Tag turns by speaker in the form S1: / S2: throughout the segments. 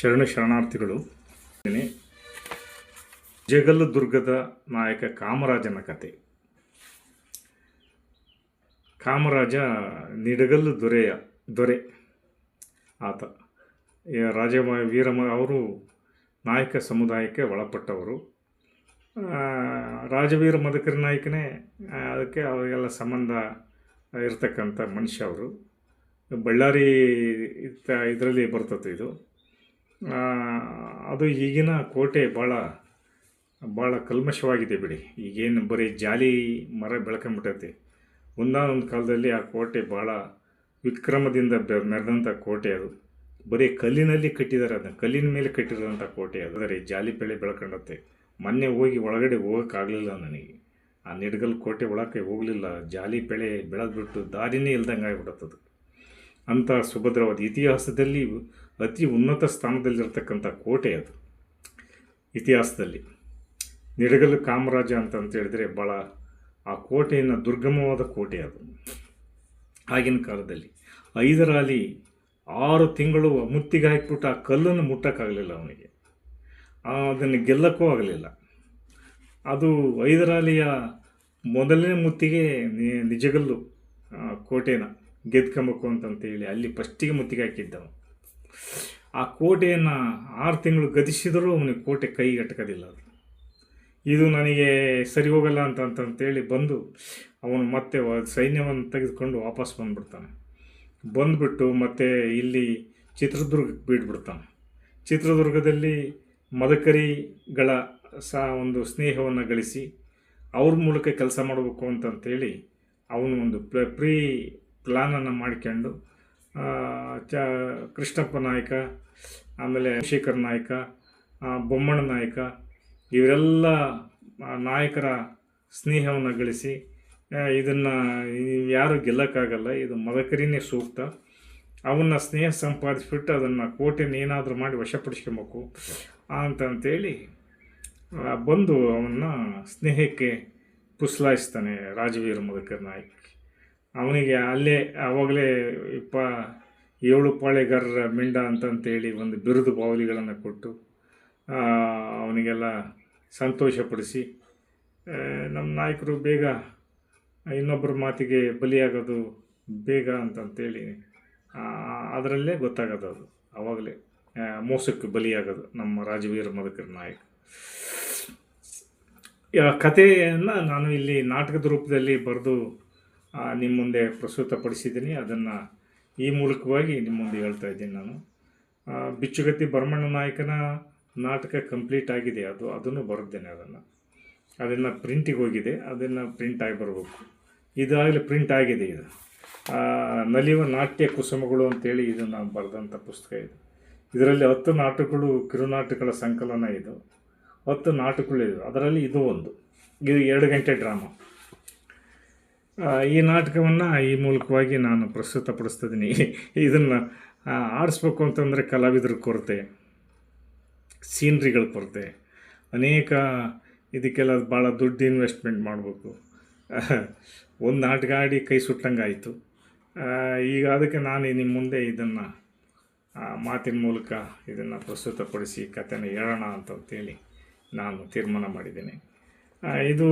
S1: ಶರಣ ಶರಣಾರ್ಥಿಗಳು. ಜಗಲ್ಲು ದುರ್ಗದ ನಾಯಕ ಕಾಮರಾಜನ ಕತೆ. ಕಾಮರಾಜ ನಿಡಗಲ್ಲು ದೊರೆಯ, ದೊರೆ. ಆತ. ರಾಜಮ ರಾಜ ವೀರಮ ಅವರು ನಾಯಕ ಸಮುದಾಯಕ್ಕೆ ಒಳಪಟ್ಟವರು. ರಾಜವೀರ ಮದಕರಿ ನಾಯಕನೇ ಅದಕ್ಕೆ ಅವರಿಗೆಲ್ಲ ಸಂಬಂಧ ಇರ್ತಕ್ಕಂಥ ಮನುಷ್ಯ ಅವರು. ಬಳ್ಳಾರಿ ಇದರಲ್ಲಿ ಬರ್ತದೆ ಇದು. ಅದು ಈಗಿನ ಕೋಟೆ ಭಾಳ ಭಾಳ ಕಲ್ಮಶವಾಗಿದೆ ಬಿಡಿ. ಈಗೇನು ಬರೀ ಜಾಲಿ ಮರ ಬೆಳ್ಕೊಂಬಿಟ್ಟೈತಿ. ಒಂದಾನೊಂದು ಕಾಲದಲ್ಲಿ ಆ ಕೋಟೆ ಭಾಳ ವಿಕ್ರಮದಿಂದ ಬೆ ಮೆರೆದಂಥ ಕೋಟೆ ಅದು. ಬರೀ ಕಲ್ಲಿನಲ್ಲಿ ಕಟ್ಟಿದ್ದಾರೆ ಅದನ್ನ, ಕಲ್ಲಿನ ಮೇಲೆ ಕಟ್ಟಿರೋಂಥ ಕೋಟೆ ಅದು. ಬರೀ ಜಾಲಿ ಬೆಳೆ ಬೆಳ್ಕೊಂಡತ್ತೆ ಮೊನ್ನೆ ಹೋಗಿ ಒಳಗಡೆ ಹೋಗೋಕ್ಕಾಗಲಿಲ್ಲ ನನಗೆ. ಆ ನಿಡ್ಗಲ್ ಕೋಟೆ ಒಳಕ್ಕೆ ಹೋಗಲಿಲ್ಲ. ಜಾಲಿ ಬೆಳೆ ಬೆಳೆದ್ಬಿಟ್ಟು ದಾರಿನೇ ಇಲ್ದಂಗೆ ಆಗಿಬಿಡತ್ತದು ಅಂಥ ಸುಭದ್ರವಾದ ಇತಿಹಾಸದಲ್ಲಿ ಅತಿ ಉನ್ನತ ಸ್ಥಾನದಲ್ಲಿರ್ತಕ್ಕಂಥ ಕೋಟೆ ಅದು. ಇತಿಹಾಸದಲ್ಲಿ. ನಿಡಗಲು ಕಾಮರಾಜ ಅಂತ ಹೇಳಿದ್ರೆ ಭಾಳ ಆ ಕೋಟೆಯನ್ನು ದುರ್ಗಮವಾದ ಕೋಟೆ ಅದು. ಆಗಿನ ಕಾಲದಲ್ಲಿ ಐದರಲ್ಲಿ ಆರು ತಿಂಗಳು ಮುತ್ತಿಗೆ ಹಾಕಿಬಿಟ್ಟು ಆ ಕಲ್ಲನ್ನು ಮುಟ್ಟೋಕ್ಕಾಗಲಿಲ್ಲ ಅವನಿಗೆ. ಅದನ್ನು ಗೆಲ್ಲಕ್ಕೂ ಆಗಲಿಲ್ಲ. ಅದು ಐದರಾಲಿಯ ಮೊದಲನೇ ಮುತ್ತಿಗೆ ನಿಜಗಲ್ಲು ಕೋಟೆನ ಗೆದ್ಕೊಂಬೇಕು ಅಂತಂತೇಳಿ ಅಲ್ಲಿ ಫಸ್ಟಿಗೆ ಮುತ್ತಿಗೆ ಹಾಕಿದ್ದವ ಆ ಕೋಟೆಯನ್ನು ಆರು ತಿಂಗಳು ಗದಿಸಿದರೂ ಅವನಿಗೆ ಕೋಟೆ ಕೈಗಟ್ಟಕೋದಿಲ್ಲ ಅದು. ಇದು ನನಗೆ ಸರಿ ಹೋಗಲ್ಲ ಅಂತ ಅಂತಂತೇಳಿ ಬಂದು ಅವನು ಮತ್ತೆ ಸೈನ್ಯವನ್ನು ತೆಗೆದುಕೊಂಡು ವಾಪಸ್ ಬಂದುಬಿಡ್ತಾನೆ. ಬಂದುಬಿಟ್ಟು ಮತ್ತೆ ಇಲ್ಲಿ ಚಿತ್ರದುರ್ಗಕ್ಕೆ ಬಿಟ್ಬಿಡ್ತಾನೆ ಚಿತ್ರದುರ್ಗದಲ್ಲಿ ಮದಕರಿಗಳ ಸಹ ಒಂದು ಸ್ನೇಹವನ್ನು ಗಳಿಸಿ ಅವ್ರ ಮೂಲಕ ಕೆಲಸ ಮಾಡಬೇಕು ಅಂತಂತೇಳಿ ಅವನು ಒಂದು ಪ್ರ ಪ್ಲಾನನ್ನು ಮಾಡ್ಕೊಂಡು ಚ, ಕೃಷ್ಣಪ್ಪ ನಾಯಕ, ಆಮೇಲೆ ಶೇಖರ್ ನಾಯಕ ಬೊಮ್ಮಣ್ಣ ನಾಯಕ, ಇವರೆಲ್ಲ ನಾಯಕರ ಸ್ನೇಹವನ್ನು ಗಳಿಸಿ ಇದನ್ನು ಯಾರು ಗೆಲ್ಲಕ್ಕಾಗಲ್ಲ, ಇದು ಮದಕರಿನೇ ಸೂಕ್ತ. ಅವನ್ನ ಸ್ನೇಹ ಸಂಪಾದಿಸಿಬಿಟ್ಟು ಅದನ್ನು ಕೋಟೆನ ಏನಾದರೂ ಮಾಡಿ ವಶಪಡಿಸ್ಕೊಬೇಕು ಅಂತಂತೇಳಿ ಬಂದು ಅವನ್ನ ಸ್ನೇಹಕ್ಕೆ ಪುಸ್ಲಾಯಿಸ್ತಾನೆ ರಾಜವೀರ ಮದಕರಿ ನಾಯಕ್. ಅವನಿಗೆ ಅಲ್ಲೇ ಆವಾಗಲೇ ಇಪ್ಪ ಏಳು ಪಾಳೆಗಾರರ ಮಿಂಡ ಅಂತಂತೇಳಿ ಒಂದು ಬಿರುದು ಬಾವಲಿಗಳನ್ನು ಕೊಟ್ಟು ಅವನಿಗೆಲ್ಲ ಸಂತೋಷಪಡಿಸಿ ನಮ್ಮ ನಾಯಕರು ಬೇಗ ಇನ್ನೊಬ್ಬರ ಮಾತಿಗೆ ಬಲಿಯಾಗೋದು ಬೇಗ ಅಂತಂತೇಳಿ ಅದರಲ್ಲೇ ಗೊತ್ತಾಗೋದು ಅದು. ಆವಾಗಲೇ ಆ, ಮೋಸಕ್ಕೆ ಬಲಿಯಾಗೋದು ನಮ್ಮ ರಾಜವೀರ ಮದಕರಿ ನಾಯಕ. ಕಥೆಯನ್ನು ನಾನು ಇಲ್ಲಿ ನಾಟಕದ ರೂಪದಲ್ಲಿ ಬರೆದು ನಿಮ್ಮ ಮುಂದೆ ಪ್ರಸ್ತುತಪಡಿಸಿದ್ದೀನಿ. ಅದನ್ನು ಈ ಮೂಲಕವಾಗಿ ನಿಮ್ಮ ಮುಂದೆ ಹೇಳ್ತಾ ಇದ್ದೀನಿ ನಾನು. ಬಿಚ್ಚುಗತ್ತಿ ಭರಮಣ್ಣ ನಾಯಕನ ನಾಟಕ ಕಂಪ್ಲೀಟ್ ಆಗಿದೆ. ಅದು, ಅದನ್ನು ಬರೆದ್ದೇನೆ ಅದನ್ನು. ಅದನ್ನು ಪ್ರಿಂಟಿಗೆ ಹೋಗಿದೆ. ಅದನ್ನು ಪ್ರಿಂಟ್ ಆಗಿ ಬರಬೇಕು. ಇದಾಗಲೇ ಪ್ರಿಂಟ್ ಆಗಿದೆ ಇದು. ನಲಿಯುವ ನಾಟ್ಯ ಕುಸುಮಗಳು ಅಂತೇಳಿ ಇದು ನಾನು ಬರೆದಂಥ ಪುಸ್ತಕ ಇದು. ಇದರಲ್ಲಿ ಹತ್ತು ನಾಟಕಗಳು ಕಿರುನಾಟಕಗಳ ಸಂಕಲನ ಇದು. ಹತ್ತು ನಾಟಕಗಳು ಇದು. ಅದರಲ್ಲಿ ಇದು ಒಂದು. ಇದು ಎರಡು ಗಂಟೆ ಡ್ರಾಮಾ. ಈ ನಾಟಕವನ್ನು ಈ ಮೂಲಕವಾಗಿ ನಾನು ಪ್ರಸ್ತುತಪಡಿಸ್ತಿದ್ದೀನಿ. ಇದನ್ನು ಆಡಿಸ್ಬೇಕು ಅಂತಂದರೆ ಕಲಾವಿದರ ಕೊರತೆ, ಸೀನ್ರಿಗಳ ಕೊರತೆ. ಅನೇಕ ಇದಕ್ಕೆಲ್ಲ ಭಾಳ ದುಡ್ಡು ಇನ್ವೆಸ್ಟ್ಮೆಂಟ್ ಮಾಡಬೇಕು. ಒಂದು ನಾಟಕ ಆಡಿ ಕೈ ಸುಟ್ಟಂಗೆ ಆಯಿತು. ಈಗ ಅದಕ್ಕೆ ನಾನು ನಿಮ್ಮ ಮುಂದೆ ಇದನ್ನು ಮಾತಿನ ಮೂಲಕ ಇದನ್ನು ಪ್ರಸ್ತುತಪಡಿಸಿ ಕಥೆನ ಹೇಳೋಣ ಅಂತಂತೇಳಿ ನಾನು ತೀರ್ಮಾನ ಮಾಡಿದ್ದೇನೆ. ಇದು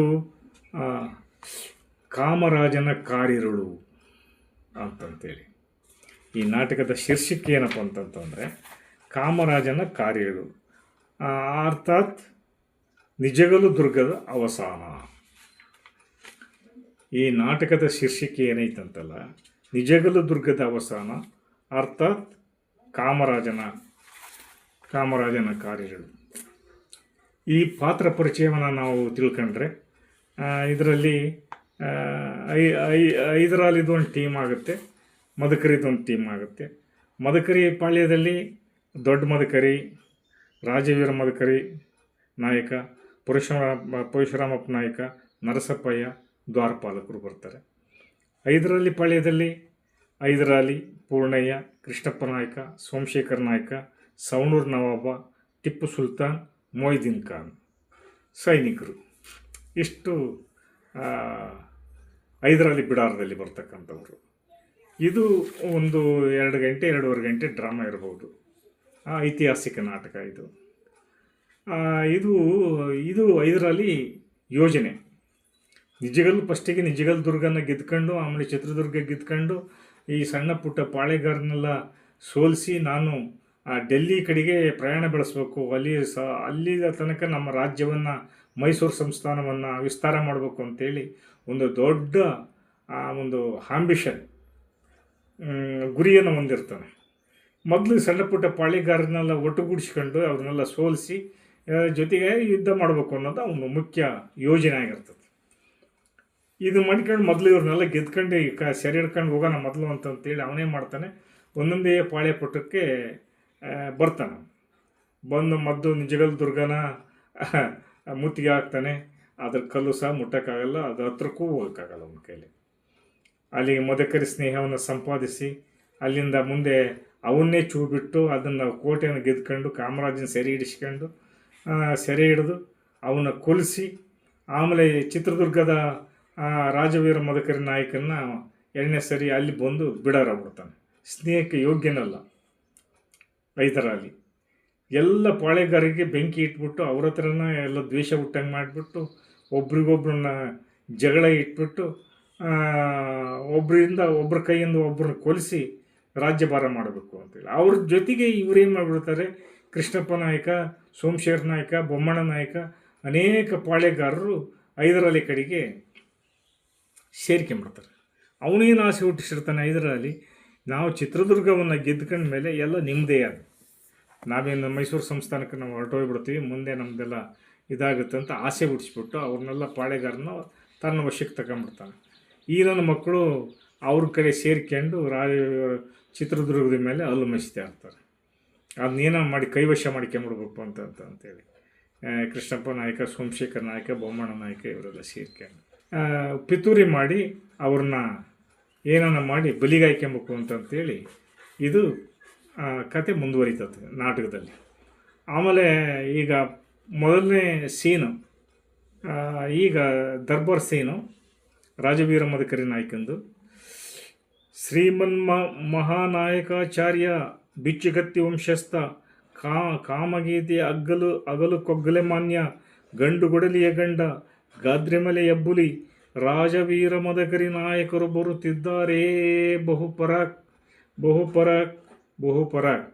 S1: ಕಾಮರಾಜನ ಕಾರಿರುಳು ಅಂತಂತೇಳಿ. ಈ ನಾಟಕದ ಶೀರ್ಷಿಕೆ ಏನಪ್ಪ ಅಂತಂತಂದರೆ ಕಾಮರಾಜನ ಕಾರ್ಯಗಳು ಆ, ಅರ್ಥಾತ್ ನಿಜಗಲು ದುರ್ಗದ ಅವಸಾನ. ಈ ನಾಟಕದ ಶೀರ್ಷಿಕೆ ಏನೈತಂತಲ್ಲ ನಿಜಗಲು ದುರ್ಗದ ಅವಸಾನ ಅರ್ಥಾತ್ ಕಾಮರಾಜನ ಕಾಮರಾಜನ ಕಾರ್ಯಗಳು ಈ ಪಾತ್ರ ಪರಿಚಯವನ್ನು ನಾವು ತಿಳ್ಕೊಂಡ್ರೆ ಇದರಲ್ಲಿ ಐ ಐ ಐದರಲ್ಲಿ ಒಂದು ಟೀಮ್ ಆಗುತ್ತೆ, ಮದಕರಿದೊಂದು ಟೀಮ್ ಆಗುತ್ತೆ. ಮದಕರಿ ಪಾಳ್ಯದಲ್ಲಿ ದೊಡ್ಡ ಮದಕರಿ, ರಾಜವೀರ ಮದಕರಿ ನಾಯಕ, ಪರಶುರಾಮ, ಪರಶುರಾಮಪ್ಪ ನಾಯಕ, ನರಸಪ್ಪಯ್ಯ, ದ್ವಾರಪಾಲಕರು ಬರ್ತಾರೆ. ಐದರಲ್ಲಿ ಪಾಳ್ಯದಲ್ಲಿ ಐದರಾಲಿ ಪೂರ್ಣಯ್ಯ, ಕೃಷ್ಣಪ್ಪ ನಾಯಕ, ಸೋಮಶೇಖರ್ ನಾಯಕ, ಸವಣೂರು ನವಾಬ, ಟಿಪ್ಪು ಸುಲ್ತಾನ್, ಮೊಯ್ದೀನ್ ಖಾನ್ ಸೈನಿಕರು. ಇಷ್ಟು ಐದರಲ್ಲಿ ಬಿಡಾರದಲ್ಲಿ ಬರ್ತಕ್ಕಂಥವ್ರು. ಇದು ಒಂದು ಎರಡು ಗಂಟೆ, ಎರಡೂವರೆ ಗಂಟೆ ಡ್ರಾಮಾ ಇರ್ಬೋದು. ಐತಿಹಾಸಿಕ ನಾಟಕ ಇದು. ಇದು ಇದು ಐದರಲ್ಲಿ ಯೋಜನೆ. ನಿಜಗಲ್ಲು ಫಸ್ಟಿಗೆ ನಿಜಗಲ್ ದುರ್ಗನ ಗೆದ್ಕೊಂಡು, ಆಮೇಲೆ ಚಿತ್ರದುರ್ಗ ಗೆದ್ಕೊಂಡು, ಈ ಸಣ್ಣ ಪುಟ್ಟ ಪಾಳೆಗಾರನ್ನೆಲ್ಲ ಸೋಲಿಸಿ ನಾನು ಆ ಡೆಲ್ಲಿ ಕಡೆಗೆ ಪ್ರಯಾಣ ಬೆಳೆಸಬೇಕು. ಅಲ್ಲಿ ಸ, ಅಲ್ಲಿಯ ತನಕ ನಮ್ಮ ರಾಜ್ಯವನ್ನು ಮೈಸೂರು ಸಂಸ್ಥಾನವನ್ನು ವಿಸ್ತಾರ ಮಾಡಬೇಕು ಅಂತೇಳಿ ಒಂದು ದೊಡ್ಡ, ಆ, ಒಂದು ಆಂಬಿಷನ್ ಗುರಿಯನ್ನು ಹೊಂದಿರ್ತಾನೆ. ಮೊದಲು ಸಣ್ಣ ಪುಟ್ಟ ಪಾಳಿಗಾರನ್ನೆಲ್ಲ ಒಟ್ಟುಗೂಡಿಸ್ಕೊಂಡು ಅವ್ರನ್ನೆಲ್ಲ ಸೋಲಿಸಿ ಜೊತೆಗೆ ಯುದ್ಧ ಮಾಡಬೇಕು ಅನ್ನೋದು ಅವನು ಮುಖ್ಯ ಯೋಜನೆ ಆಗಿರ್ತದೆ. ಇದು ಮಾಡ್ಕೊಂಡು ಮೊದಲು ಇವ್ರನ್ನೆಲ್ಲ ಗೆದ್ಕೊಂಡು ಈ ಕ ಸೆರೆ ಹಿಡ್ಕೊಂಡು ಹೋಗೋಣ ಮೊದಲು ಅಂತಂತೇಳಿ ಅವನೇ ಮಾಡ್ತಾನೆ. ಒಂದೊಂದೇ ಪಾಳೆ ಪುಟ್ಟಕ್ಕೆ ಬರ್ತಾನೆ. ಬಂದು ಮದ್ದು ನಿಜಗಲ್ ದುರ್ಗನ ಮುತ್ತಿಗೆ ಹಾಕ್ತಾನೆ. ಅದ್ರ ಕಲ್ಲು ಸಹ ಮುಟ್ಟಕ್ಕಾಗಲ್ಲ, ಅದ್ರ ಹತ್ರಕ್ಕೂ ಹೋಗೋಕ್ಕಾಗಲ್ಲ ಅವನ ಕೈಲಿ. ಅಲ್ಲಿ ಮದಕರಿ ಸ್ನೇಹವನ್ನು ಸಂಪಾದಿಸಿ, ಅಲ್ಲಿಂದ ಮುಂದೆ ಅವನ್ನೇ ಚೂ ಬಿಟ್ಟು ಅದನ್ನು ಕೋಟೆಯನ್ನು ಗೆದ್ಕೊಂಡು, ಕಾಮರಾಜನ ಸೆರೆ ಹಿಡಿಸ್ಕೊಂಡು ಸೆರೆ ಹಿಡಿದು ಅವನ್ನ ಕೊಲಿಸಿ, ಆಮೇಲೆ ಚಿತ್ರದುರ್ಗದ ರಾಜವೀರ ಮದಕರಿ ನಾಯಕನ ಎರಡನೇ ಸರಿ ಅಲ್ಲಿ ಬಂದು ಬಿಡಾರಾಗ್ಬಿಡ್ತಾನೆ ಸ್ನೇಹಕ್ಕೆ ಯೋಗ್ಯನಲ್ಲ. ರೈತರಲ್ಲಿ. ಎಲ್ಲ ಪಾಳೆಗಾರಿಗೆ ಬೆಂಕಿ ಇಟ್ಬಿಟ್ಟು ಅವ್ರ ಹತ್ರನ ಎಲ್ಲ ದ್ವೇಷ ಹುಟ್ಟಂಗೆ ಮಾಡಿಬಿಟ್ಟು ಒಬ್ರಿಗೊಬ್ರನ್ನ ಜಗಳ ಇಟ್ಬಿಟ್ಟು ಒಬ್ಬರಿಂದ ಒಬ್ಬರ ಕೈಯಿಂದ ಒಬ್ಬರನ್ನ ಕೊಲಿಸಿ ರಾಜ್ಯಭಾರ ಮಾಡಬೇಕು ಅಂತೇಳಿ ಅವ್ರ ಜೊತೆಗೆ ಇವರೇನು ಮಾಡಿಬಿಡ್ತಾರೆ? ಕೃಷ್ಣಪ್ಪ ನಾಯಕ, ಸೋಮಶೇಖರ ನಾಯಕ, ಬೊಮ್ಮಣ್ಣ ನಾಯಕ ಅನೇಕ ಪಾಳೆಗಾರರು ಹೈದರಾಲಿ ಕಡೆಗೆ ಸೇರ್ಕೊಂಡ್ಬಿಡ್ತಾರೆ ಅವನೇನು ಆಸೆ ಹುಟ್ಟಿಸಿರ್ತಾನೆ ಹೈದರಾಲಿ ನಾವು ಚಿತ್ರದುರ್ಗವನ್ನು ಗೆದ್ಕೊಂಡ ಮೇಲೆ ಎಲ್ಲ ನಿಮ್ಮದೇ ಅದು ನಾವೇನು ಮೈಸೂರು ಸಂಸ್ಥಾನಕ್ಕೆ ನಾವು ಹೊರಟೋಗ್ಬಿಡ್ತೀವಿ. ಮುಂದೆ ನಮ್ಮದೆಲ್ಲ ಇದಾಗುತ್ತೆ ಅಂತ ಆಸೆ ಬಿಡಿಸ್ಬಿಟ್ಟು ಅವ್ರನ್ನೆಲ್ಲ ಪಾಳೆಗಾರನ ತನ್ನ ವಶಕ್ಕೆ ತಗೊಂಬಿಡ್ತಾನೆ ಈ ನನ್ನ ಮಕ್ಕಳು ಅವ್ರ ಕಡೆ ಸೇರ್ಕೊಂಡು ರಾಜ ಚಿತ್ರದುರ್ಗದ ಮೇಲೆ ಹಲ್ಲು ಮೆಚ್ತಾ ಇರ್ತಾರೆ. ಅದನ್ನೇನೋ ಮಾಡಿ ಕೈವಶ ಮಾಡ್ಕೊಂಬಿಡ್ಬೇಕು ಅಂತ ಅಂತ ಅಂತೇಳಿ ಕೃಷ್ಣಪ್ಪ ನಾಯಕ, ಸೋಮಶೇಖರ್ ನಾಯಕ ಬೊಮ್ಮಣ್ಣ ನಾಯಕ ಇವರೆಲ್ಲ ಸೇರ್ಕೊಂಡು ಪಿತೂರಿ ಮಾಡಿ ಅವ್ರನ್ನ ಏನನ್ನ ಮಾಡಿ ಬಲಿಗಾಯ್ಕೊಬೇಕು ಅಂತಂತೇಳಿ ಇದು ಕತೆ ಮುಂದುವರಿತದೆ ನಾಟಕದಲ್ಲಿ. ಆಮೇಲೆ ಈಗ ಮೊದಲನೇ ಸೀನು ಈಗ ದರ್ಬಾರ್ ಸೀನು, ರಾಜವೀರ ಮದಕರಿ ನಾಯಕಂದು. ಶ್ರೀಮನ್ಮ ಮಹಾನಾಯಕಾಚಾರ್ಯ ಬಿಚ್ಚುಗತ್ತಿ ವಂಶಸ್ಥ, ಕಾ, ಕಾಮಗೀತೆ ಅಗ್ಗಲು, ಅಗಲು ಕೊಗ್ಗಲೆ ಮಾನ್ಯ, ಗಂಡು ಗೊಡಲಿಯ ಗಂಡ ಗಾದ್ರೆಮಲೆ ಎಬ್ಬುಲಿ ರಾಜವೀರ ಮದಕರಿ ನಾಯಕರು ಬರುತ್ತಿದ್ದಾರೆ ಬಹುಪರ ಬಹುಪರಾಕ್ ಬಹುಪರಾಕ್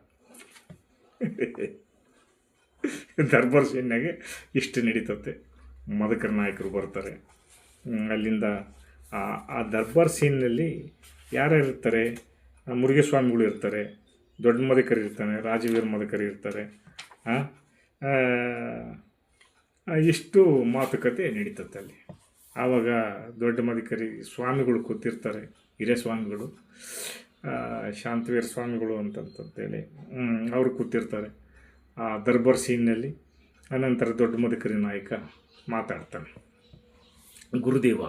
S1: ದರ್ಬಾರ್ ಸೀನ್ಯಾಗೆ ಇಷ್ಟು ನಡೀತತೆ. ಮದಕರ ನಾಯಕರು ಬರ್ತಾರೆ. ಅಲ್ಲಿಂದ ಆ ದರ್ಬಾರ್ ಸೀನ್ನಲ್ಲಿ ಯಾರ್ಯಾರು ಇರ್ತಾರೆ? ಮುರುಗೆ ಸ್ವಾಮಿಗಳು ಇರ್ತಾರೆ. ದೊಡ್ಡ ಮದಕರಿ ಇರ್ತಾನೆ, ರಾಜವೀರ ಮದಕರಿ ಇರ್ತಾರೆ. ಇಷ್ಟು ಮಾತುಕತೆ ನಡೀತತ್ತೆ ಅಲ್ಲಿ. ಆವಾಗ ದೊಡ್ಡ ಮದಕರಿ ಸ್ವಾಮಿಗಳು ಕೂತಿರ್ತಾರೆ ಹಿರಿಯ ಸ್ವಾಮಿಗಳು ಶಾಂತವೀರ ಸ್ವಾಮಿಗಳು ಅಂತಂತಂತೇಳಿ ಹ್ಮ್, ಅವರು ಕೂತಿರ್ತಾರೆ. ಆ ದರ್ಬಾರ್ ಸೀನ್ನಲ್ಲಿ ಅನಂತರ ದೊಡ್ಡ ಮದಕರಿ ನಾಯಕ ಮಾತಾಡ್ತಾನೆ. ಗುರುದೇವ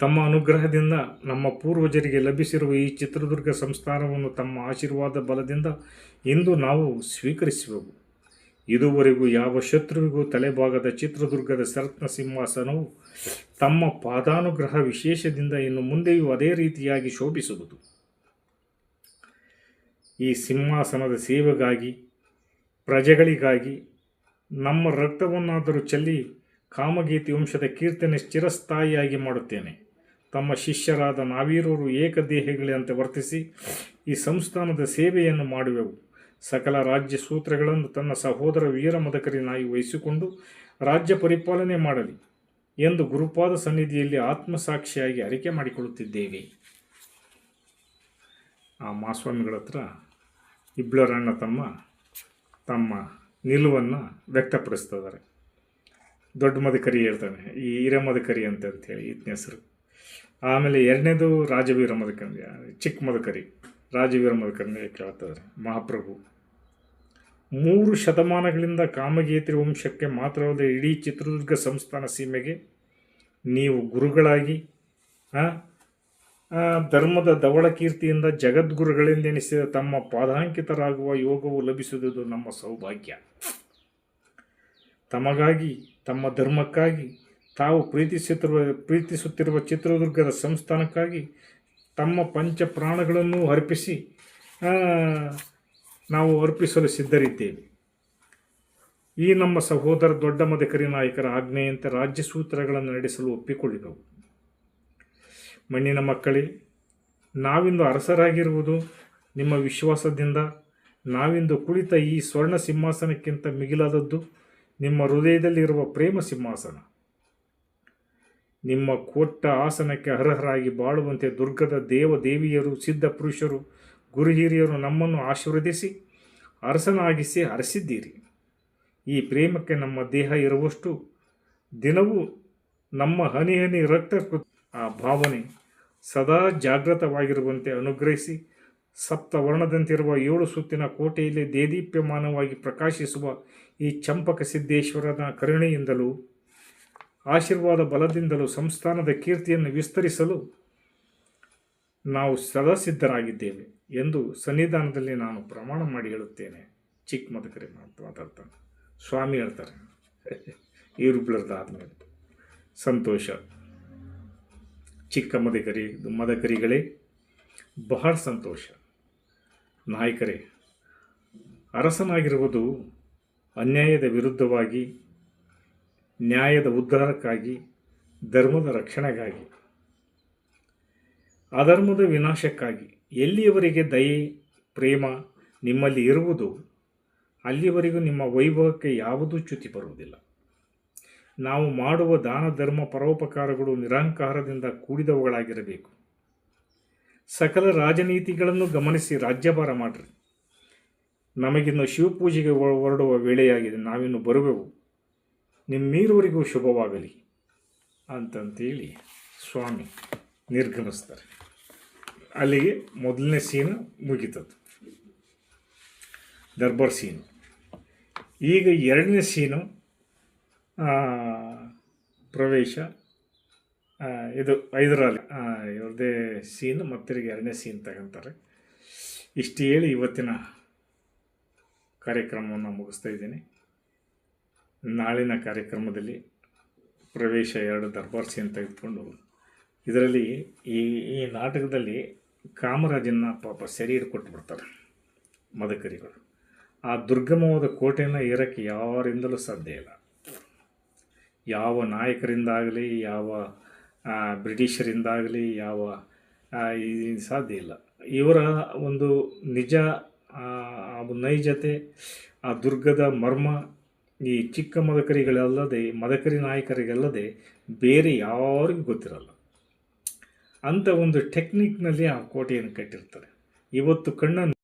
S1: ತಮ್ಮ ಅನುಗ್ರಹದಿಂದ ನಮ್ಮ ಪೂರ್ವಜರಿಗೆ ಲಭಿಸಿರುವ ಈ ಚಿತ್ರದುರ್ಗ ಸಂಸ್ಥಾನವನ್ನು ತಮ್ಮ ಆಶೀರ್ವಾದ ಬಲದಿಂದ ಇಂದು ನಾವು ಸ್ವೀಕರಿಸುವೆವು. ಇದುವರೆಗೂ ಯಾವ ಶತ್ರುವಿಗೂ ತಲೆಭಾಗದ ಚಿತ್ರದುರ್ಗದ ಸರತ್ನ ಸಿಂಹಾಸನವು ತಮ್ಮ ಪಾದಾನುಗ್ರಹ ವಿಶೇಷದಿಂದ ಇನ್ನು ಮುಂದೆಯೂ ಅದೇ ರೀತಿಯಾಗಿ ಶೋಭಿಸುವುದು. ಈ ಸಿಂಹಾಸನದ ಸೇವೆಗಾಗಿ, ಪ್ರಜೆಗಳಿಗಾಗಿ ನಮ್ಮ ರಕ್ತವನ್ನಾದರೂ ಚೆಲ್ಲಿ ಕಾಮಗೀತಿ ವಂಶದ ಕೀರ್ತನೆ ಚಿರಸ್ಥಾಯಿಯಾಗಿ ಮಾಡುತ್ತೇನೆ. ತಮ್ಮ ಶಿಷ್ಯರಾದ ನಾವೀರರು ಏಕದೇಹಗಳಂತೆ ವರ್ತಿಸಿ ಈ ಸಂಸ್ಥಾನದ ಸೇವೆಯನ್ನು ಮಾಡುವೆವು. ಸಕಲ ರಾಜ್ಯ ಸೂತ್ರಗಳನ್ನು ತನ್ನ ಸಹೋದರ ವೀರ ಮದಕರಿನಾಗಿ ವಹಿಸಿಕೊಂಡು ರಾಜ್ಯ ಪರಿಪಾಲನೆ ಮಾಡಲಿ ಎಂದು ಗುರುಪಾದ ಸನ್ನಿಧಿಯಲ್ಲಿ ಆತ್ಮಸಾಕ್ಷಿಯಾಗಿ ಅರಿಕೆ ಮಾಡಿಕೊಳ್ಳುತ್ತಿದ್ದೇವೆ. ಆ ಮಾಸ್ವಾಮಿಗಳ ಹತ್ರ ಇಬ್ಬಳರಣ್ಣ ತಮ್ಮ ತಮ್ಮ ನಿಲುವನ್ನು ವ್ಯಕ್ತಪಡಿಸ್ತಿದ್ದಾರೆ. ದೊಡ್ಡ ಮದಕರಿ ಹೇಳ್ತಾನೆ, ಈ ಹಿರ ಮದಕರಿ ಅಂತ ಹೇಳಿ ಈತನ ಹೆಸರು. ಆಮೇಲೆ ಎರಡನೇದು ರಾಜವೀರ ಮದಕರಿ, ಚಿಕ್ಕ ಮದಕರಿ, ರಾಜವೀರ ಮದಕರಿ ಕೇಳ್ತಿದ್ದಾರೆ, ಮಹಾಪ್ರಭು. ಮೂರು ಶತಮಾನಗಳಿಂದ ಕಾಮಗೇತ್ರಿ ವಂಶಕ್ಕೆ ಮಾತ್ರವಲ್ಲದೆ ಇಡೀ ಚಿತ್ರದುರ್ಗ ಸಂಸ್ಥಾನ ಸೀಮೆಗೆ ನೀವು ಗುರುಗಳಾಗಿ ಧರ್ಮದ ಧವಳ ಕೀರ್ತಿಯಿಂದ ಜಗದ್ಗುರುಗಳೆಂದೆನಿಸಿದ ತಮ್ಮ ಪಾದಾಂಕಿತರಾಗುವ ಯೋಗವು ಲಭಿಸುವುದು ನಮ್ಮ ಸೌಭಾಗ್ಯ. ತಮಗಾಗಿ, ತಮ್ಮ ಧರ್ಮಕ್ಕಾಗಿ, ತಾವು ಪ್ರೀತಿಸುತ್ತಿರುವ ಪ್ರೀತಿಸುತ್ತಿರುವ ಚಿತ್ರದುರ್ಗದ ಸಂಸ್ಥಾನಕ್ಕಾಗಿ ತಮ್ಮ ಪಂಚ ಪ್ರಾಣಗಳನ್ನು ಅರ್ಪಿಸಿ ನಾವು ಅರ್ಪಿಸಲು ಸಿದ್ಧರಿದ್ದೇವೆ. ಈ ನಮ್ಮ ಸಹೋದರ ದೊಡ್ಡ ಮದಕರಿ ನಾಯಕರ ಆಜ್ಞೆಯಂತೆ ರಾಜ್ಯ ಸೂತ್ರಗಳನ್ನು ನಡೆಸಲು ಒಪ್ಪಿಕೊಳ್ಳಿದವು ಮಣ್ಣಿನ ಮಕ್ಕಳೇ, ನಾವಿಂದು ಅರಸರಾಗಿರುವುದು ನಿಮ್ಮ ವಿಶ್ವಾಸದಿಂದ, ನಾವಿಂದು ಕುಳಿತ ಈ ಸ್ವರ್ಣ ಸಿಂಹಾಸನಕ್ಕಿಂತ ಮಿಗಿಲಾದದ್ದು ನಿಮ್ಮ ಹೃದಯದಲ್ಲಿರುವ ಪ್ರೇಮ ಸಿಂಹಾಸನ. ನಿಮ್ಮ ಕೊಟ್ಟ ಆಸನಕ್ಕೆ ಅರ್ಹರಾಗಿ ಬಾಳುವಂತೆ ದುರ್ಗದ ದೇವ ದೇವಿಯರು ಸಿದ್ಧ ಪುರುಷರು ಗುರು ಹಿರಿಯರು ನಮ್ಮನ್ನು ಆಶೀರ್ವದಿಸಿ, ಅರಸನಾಗಿಸಿ ಹರಸಿದ್ದೀರಿ ಈ ಪ್ರೇಮಕ್ಕೆ ನಮ್ಮ ದೇಹ ಇರುವಷ್ಟು ದಿನವೂ ನಮ್ಮ ಹನಿ ಹನಿ ರಕ್ತ ಆ ಭಾವನೆ ಸದಾ ಜಾಗೃತವಾಗಿರುವಂತೆ ಅನುಗ್ರಹಿಸಿ ಸಪ್ತವರ್ಣದಂತಿರುವ ಏಳು ಸುತ್ತಿನ ಕೋಟೆಯಲ್ಲಿ ದೇದೀಪ್ಯಮಾನವಾಗಿ ಪ್ರಕಾಶಿಸುವ ಈ ಚಂಪಕ ಸಿದ್ದೇಶ್ವರನ ಕರುಣೆಯಿಂದಲೂ, ಆಶೀರ್ವಾದ ಬಲದಿಂದಲೂ ಸಂಸ್ಥಾನದ ಕೀರ್ತಿಯನ್ನು ವಿಸ್ತರಿಸಲು ನಾವು ಸದಾ ಸಿದ್ಧರಾಗಿದ್ದೇವೆ ಎಂದು ಸನ್ನಿಧಾನದಲ್ಲಿ ನಾನು ಪ್ರಮಾಣ ಮಾಡಿ ಹೇಳುತ್ತೇನೆ. ಚಿಕ್ಕ ಮದಕರಿ ಮಾತು ಮಾತಾಡ್ತಾನೆ. ಸ್ವಾಮಿ ಹೇಳ್ತಾರೆ. ಇವರು ಆದಮೇಲೆ ಸಂತೋಷ. ಚಿಕ್ಕ ಮದಕರಿ, ಮದಕರಿಗಳೇ, ಬಹಳ ಸಂತೋಷ. ನಾಯಕರೇ, ಅರಸನಾಗಿರುವುದು ಅನ್ಯಾಯದ ವಿರುದ್ಧವಾಗಿ, ನ್ಯಾಯದ ಉದ್ಧಾರಕ್ಕಾಗಿ, ಧರ್ಮದ ರಕ್ಷಣೆಗಾಗಿ. ಅಧರ್ಮದ ವಿನಾಶಕ್ಕಾಗಿ. ಎಲ್ಲಿಯವರೆಗೆ ದಯೆ, ಪ್ರೇಮ ನಿಮ್ಮಲ್ಲಿ ಇರುವುದು, ಅಲ್ಲಿವರೆಗೂ ನಿಮ್ಮ ವೈಭವಕ್ಕೆ ಯಾವುದೂ ಚ್ಯುತಿ ಬರುವುದಿಲ್ಲ. ನಾವು ಮಾಡುವ ದಾನ, ಧರ್ಮ, ಪರೋಪಕಾರಗಳು ನಿರಂಕಾರದಿಂದ ಕೂಡಿದವುಗಳಾಗಿರಬೇಕು. ಸಕಲ ರಾಜನೀತಿಗಳನ್ನು ಗಮನಿಸಿ ರಾಜ್ಯಭಾರ ಮಾಡಿರಿ. ನಮಗಿನ್ನು ಶಿವಪೂಜೆಗೆ ಹೊರಡುವ ವೇಳೆಯಾಗಿದೆ. ನಾವಿನ್ನು ಬರುವೆವು. ನಿಮ್ಮೀರುವರಿಗೂ ಶುಭವಾಗಲಿ. ಅಂತಂತೇಳಿ ಸ್ವಾಮಿ ನಿರ್ಗಮಿಸ್ತಾರೆ. ಅಲ್ಲಿಗೆ ಮೊದಲನೇ ಸೀನು ಮುಗೀತದ್ದು. ದರ್ಬಾರ್ ಸೀನು. ಈಗ ಎರಡನೇ ಸೀನು ಪ್ರವೇಶ ಇದು ಐದರಲ್ಲಿ. ಇವ್ರದ್ದೇ ಸೀನ್ ಮತ್ತಿರಿಗೆ ಎರಡನೇ ಸೀನ್ ತಗೊಂತಾರೆ. ಇಷ್ಟು ಹೇಳಿ ಇವತ್ತಿನ ಕಾರ್ಯಕ್ರಮವನ್ನು ಮುಗಿಸ್ತಾ ಇದ್ದೀನಿ. ನಾಳಿನ ಕಾರ್ಯಕ್ರಮದಲ್ಲಿ ಪ್ರವೇಶ ಎರಡು ದರ್ಬಾರ್ ಸೀನ್ ತೆಗೆದುಕೊಂಡು, ಇದರಲ್ಲಿ ಈ ಈ ನಾಟಕದಲ್ಲಿ ಕಾಮರಾಜನ್ನ ಪಾಪ ಸೆರೆ ಹಿಡ್ಕೊಟ್ಬಿಡ್ತಾರೆ ಮದಕರಿಗಳು. ಆ ದುರ್ಗಮವಾದ ಕೋಟೆಯನ್ನು ಏರಕ್ಕೆ ಯಾರಿಂದಲೂ ಸಾಧ್ಯ ಇಲ್ಲ. ಯಾವ ನಾಯಕರಿಂದಾಗಲಿ, ಯಾವ ಬ್ರಿಟಿಷರಿಂದಾಗಲಿ, ಯಾವ ಸಾಧ್ಯ ಇಲ್ಲ. ಇವರ ಒಂದು ನಿಜ ನೈಜತೆ, ಆ ದುರ್ಗದ ಮರ್ಮ, ಈ ಚಿಕ್ಕ ಮದಕರಿಗಳಲ್ಲದೆ, ಮದಕರಿ ನಾಯಕರಿಗಲ್ಲದೆ ಬೇರೆ ಯಾರಿಗೂ ಗೊತ್ತಿರಲ್ಲ. ಅಂಥ ಒಂದು ಟೆಕ್ನಿಕ್ನಲ್ಲಿ ಆ ಕೋಟೆಯನ್ನು ಕಟ್ಟಿರ್ತಾರೆ. ಇವತ್ತು ಕಣ್ಣನ್ನು